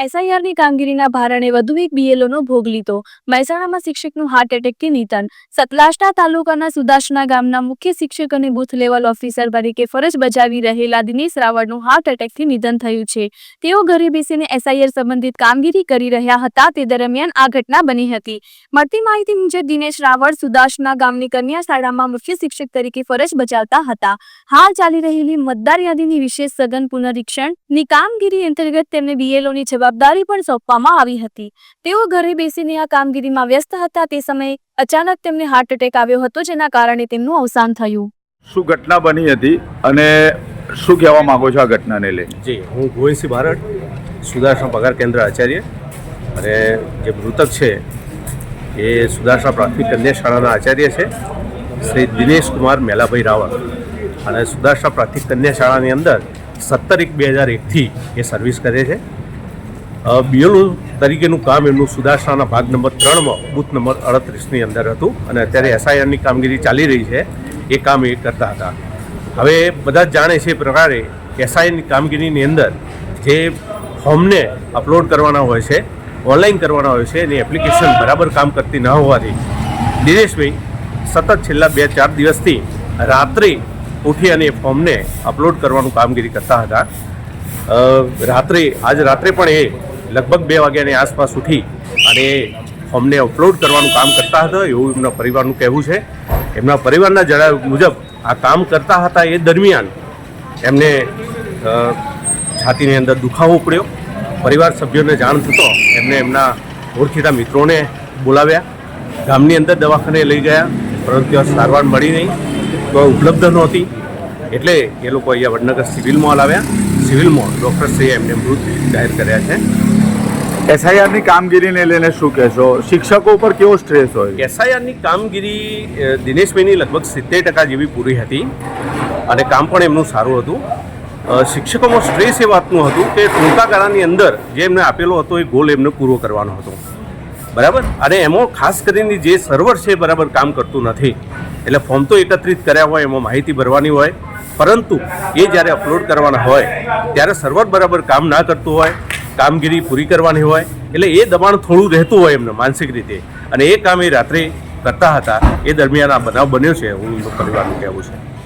એસઆઈઆરની કામગીરીના ભારણે વધુ એક બીએલઓનો ભોગ લીધો. મહેસાણામાં શિક્ષકનું હાર્ટ એટેકથી નિધન? સતલાસના તાલુકાના સુદાસના ગામના મુખ્ય શિક્ષક અને બુથ લેવલ ઓફિસર તરીકે ફરજ બજાવી રહેલા દિનેશ રાવળનું હાર્ટ એટેકથી નિધન થયું છે. તેઓ ઘરે બેસીને એસઆઈઆર સંબંધિત કામગીરી કરી રહ્યા હતા. તે દરમિયાન આ ઘટના બની હતી. મળતી માહિતી મુજબ દિનેશ રાવળ સુદાસના ગામની કન્યા શાળામાં મુખ્ય શિક્ષક તરીકે ફરજ બજાવતા હતા. હાલ ચાલી રહેલી મતદાર યાદીની વિશેષ સઘન પુનરીક્ષણની કામગીરી અંતર્ગત તેમને બીએલઓની જવાબદારી પણ સોંપવામાં આવી હતી. તેઓ ઘરે બેસીને આ કામગીરીમાં વ્યસ્ત હતા. તે સમયે અચાનક તેમને હાર્ટ એટેક આવ્યો હતો જેના કારણે તેમનું અવસાન થયું. શું ઘટના બની હતી અને શું કહેવા માંગો છો આ ઘટનાને લઈને? જી હું ગોવિંદસિંહ બારડ સુદર્શન પગાર કેન્દ્ર આચાર્ય અને જે મૃતક છે એ સુદાસના પ્રાથમિક કન્યા શાળાના આચાર્ય છે શ્રી દિનેશ કુમાર મેલાભાઈ રાવળ અને સુદાસના પ્રાથમિક કન્યા શાળાની અંદર સત્તર એક બે હજાર એકથી એ સર્વિસ કરે છે. બીએલઓ તરીકેનું કામ એમનું સુધારણાના ભાગ નંબર ત્રણમાં, બૂથ નંબર અડત્રીસની અંદર હતું અને અત્યારે એસઆઈઆરની કામગીરી ચાલી રહી છે. એ કામ એ કરતા હતા. હવે બધા જ જાણે છે એ પ્રકારે એસઆઈની કામગીરીની અંદર જે ફોર્મને અપલોડ કરવાના હોય છે, ઓનલાઈન કરવાના હોય છે એની એપ્લિકેશન બરાબર કામ કરતી ન હોવાથી દિનેશભાઈ સતત છેલ્લા બે ચાર દિવસથી રાત્રે ઉઠી અને એ ફોર્મને અપલોડ કરવાનું કામગીરી કરતા હતા. રાત્રે, આજ રાત્રે પણ એ લગભગ બે વાગ્યાની આસપાસ ઉઠી અને અમને અપલોડ કરવાનું કામ કરતા હતા એવું એમના પરિવારનું કહેવું છે. એમના પરિવારના જણાવ્યા મુજબ આ કામ કરતા હતા એ દરમિયાન એમને છાતીની અંદર દુખાવો પડ્યો. પરિવાર સભ્યોને જાણ થતો એમને એમના ઓળખીતા મિત્રોને બોલાવ્યા. ગામની અંદર દવાખાને લઈ ગયા, પરંતુ સારવાર મળી નહીં. તો ઉપલબ્ધ નહોતી. એટલે એ લોકો અહીંયા વડનગર સિવિલમાં લાવ્યા. સિવિલમાં ડૉક્ટરશ્રીએ એમને મૃત જાહેર કર્યા છે. એસઆઈઆરની કામગીરીને લઈને શું કહેશો? શિક્ષકો ઉપર કેવો સ્ટ્રેસ હોય? એસઆઈઆરની કામગીરી દિનેશભાઈની લગભગ સિત્તેર ટકા જેવી પૂરી હતી અને કામ પણ એમનું સારું હતું. શિક્ષકોમાં સ્ટ્રેસ એ વાતનું હતું કે ટૂંકા ગાળાની અંદર જે એમને આપેલો હતો એ ગોલ એમને પૂરો કરવાનો હતો. બરાબર? અને એમાં ખાસ કરીને જે સર્વર છે બરાબર કામ કરતું નથી. એટલે ફોર્મ તો એકત્રિત કર્યા હોય, એમાં માહિતી ભરવાની હોય. પરંતુ એ જ્યારે અપલોડ કરવાના હોય, ત્યારે સર્વર બરાબર કામ ના કરતું હોય, કામગીરી પૂરી કરવાની હોય, એટલે એ દબાણ થોડું રહેતું હોય એમને માનસિક રીતે. અને એ કામ એ રાત્રે કરતા હતા. એ દરમિયાન આ બનાવ બન્યો છે, હું પરિવારનું કહેવું છે.